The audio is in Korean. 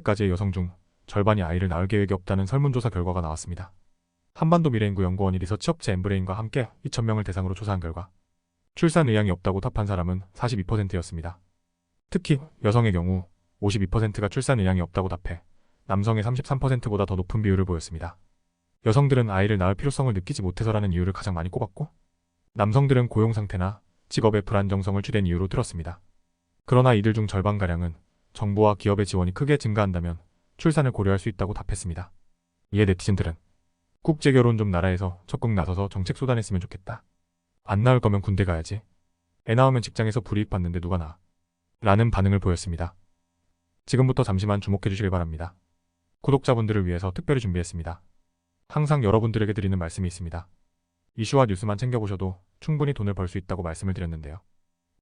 까지의 여성 중 절반이 아이를 낳을 계획이 없다는 설문조사 결과가 나왔습니다. 한반도 미래인구 연구원이 리서치 업체 엠브레인과 함께 2,000명을 대상으로 조사한 결과 출산 의향이 없다고 답한 사람은 42%였습니다. 특히 여성의 경우 52%가 출산 의향이 없다고 답해 남성의 33%보다 더 높은 비율을 보였습니다. 여성들은 아이를 낳을 필요성을 느끼지 못해서라는 이유를 가장 많이 꼽았고 남성들은 고용 상태나 직업의 불안정성을 주된 이유로 들었습니다. 그러나 이들 중 절반가량은 정부와 기업의 지원이 크게 증가한다면 출산을 고려할 수 있다고 답했습니다. 이에 네티즌들은 국제결혼 좀 나라에서 적극 나서서 정책 쏟아냈으면 좋겠다. 안 나올 거면 군대 가야지. 애 낳으면 직장에서 불이익 받는데 누가 나? 라는 반응을 보였습니다. 지금부터 잠시만 주목해 주시길 바랍니다. 구독자분들을 위해서 특별히 준비했습니다. 항상 여러분들에게 드리는 말씀이 있습니다. 이슈와 뉴스만 챙겨보셔도 충분히 돈을 벌 수 있다고 말씀을 드렸는데요.